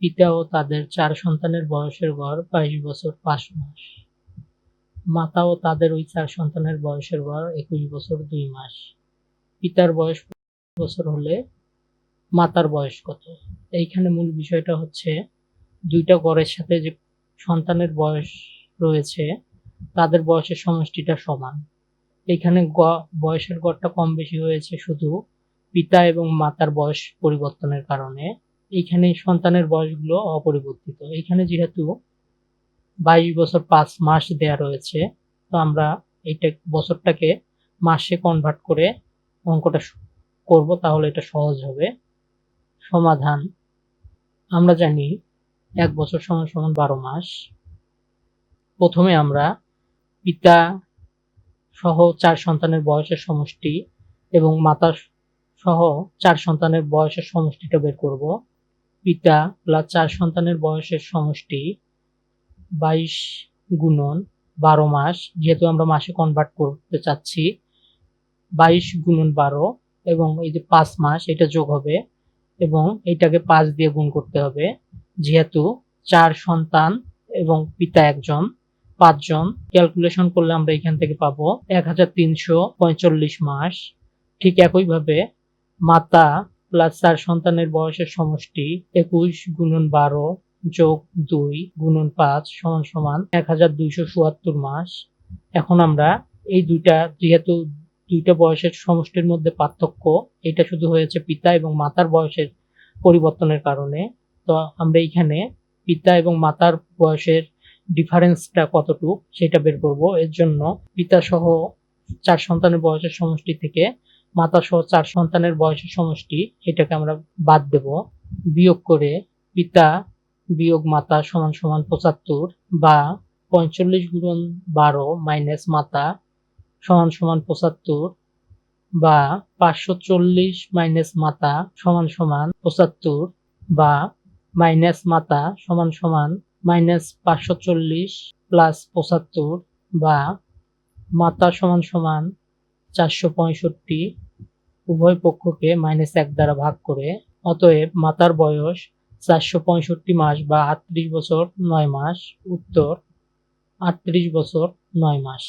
পিতা ও তাদের চার সন্তানের বয়সের গড় বাইশ বছর পাঁচ মাস। মাতা ও তাদের ওই চার সন্তানের বয়সের গড় একুশ বছর দুই মাস। পিতার বয়স বছর হলে মাতার বয়স কত? এইখানে মূল বিষয়টা হচ্ছে, দুইটা গড়ের সাথে যে সন্তানের বয়স রয়েছে, তাদের বয়সের সমষ্টিটা সমান। এখানে গ- বয়সের গড়টা কম বেশি হয়েছে শুধু পিতা এবং মাতার বয়স পরিবর্তনের কারণে। এইখানে সন্তানের বয়সগুলো অপরিবর্তিত। এখানে যেহেতু বাইশ বছর পাঁচ মাস দেয়া রয়েছে, তো আমরা এইটা বছরটাকে মাসে কনভার্ট করে অঙ্কটা করব, তাহলে এটা সহজ হবে। সমাধান, আমরা জানি এক বছর সমান সমান বারো মাস। প্রথমে আমরা পিতা সহ চার সন্তানের বয়সের সমষ্টি এবং মাতা সহ চার সন্তানের বয়সের সমষ্টিটা বের করব। পিতা প্লাস চার সন্তানের বয়সের সমষ্টি বাইশ গুণন বারো মাস, যেহেতু আমরা মাসে কনভার্ট করতে চাচ্ছি, বাইশ গুণন বারো এবং এই যে পাঁচ মাস, এটা যোগ হবে এবং এটাকে পাঁচ দিয়ে গুণ করতে হবে, যেহেতু চার সন্তান এবং পিতা একজন, পাঁচজন। ক্যালকুলেশন করলে আমরা এখান থেকে পাবো এক হাজার তিনশো পঁয়তাল্লিশ মাস। ঠিক একইভাবে মাতা প্লাস চার সন্তানের বয়সের সমষ্টি একুশ গুণন বারো যোগ দুই গুণন পাঁচ সমান সমান এক হাজার দুইশো চুয়াত্তর মাস। এখন আমরা এই দুইটা, যেহেতু দুইটা বয়সের সমষ্টির মধ্যে পার্থক্য, এটা শুধু হয়েছে পিতা এবং মাতার বয়সের পরিবর্তনের কারণে, তো আমরা এইখানে পিতা এবং মাতার বয়সের ডিফারেন্সটা কতটুক সেটা বের করব। এর জন্য পিতা সহ চার সন্তানের বয়সের সমষ্টি থেকে মাতা সহ চার সন্তানের বয়সের সমষ্টি, এটাকে আমরা বাদ দেব। বিয়োগ করে পিতা বিয়োগ মাতা সমান সমান পঁচাত্তর বা পঁয়তাল্লিশ গুণন বারো মাইনাস মাতা সমান সমান পঁচাত্তর বা পাঁচশো চল্লিশ মাইনাস মাতা সমান সমান পঁচাত্তর বা মাইনাস মাতা সমান সমান মাইনাস পাঁচশো চল্লিশ প্লাস পঁচাত্তর বা মাতা সমান সমান চারশো পঁয়ষট্টি উভয় পক্ষকে মাইনাস এক দ্বারা ভাগ করে। অতএব মাতার বয়স চারশো পঁয়ষট্টি মাস বা আটত্রিশ বছর নয় মাস। উত্তর, আটত্রিশ বছর নয় মাস।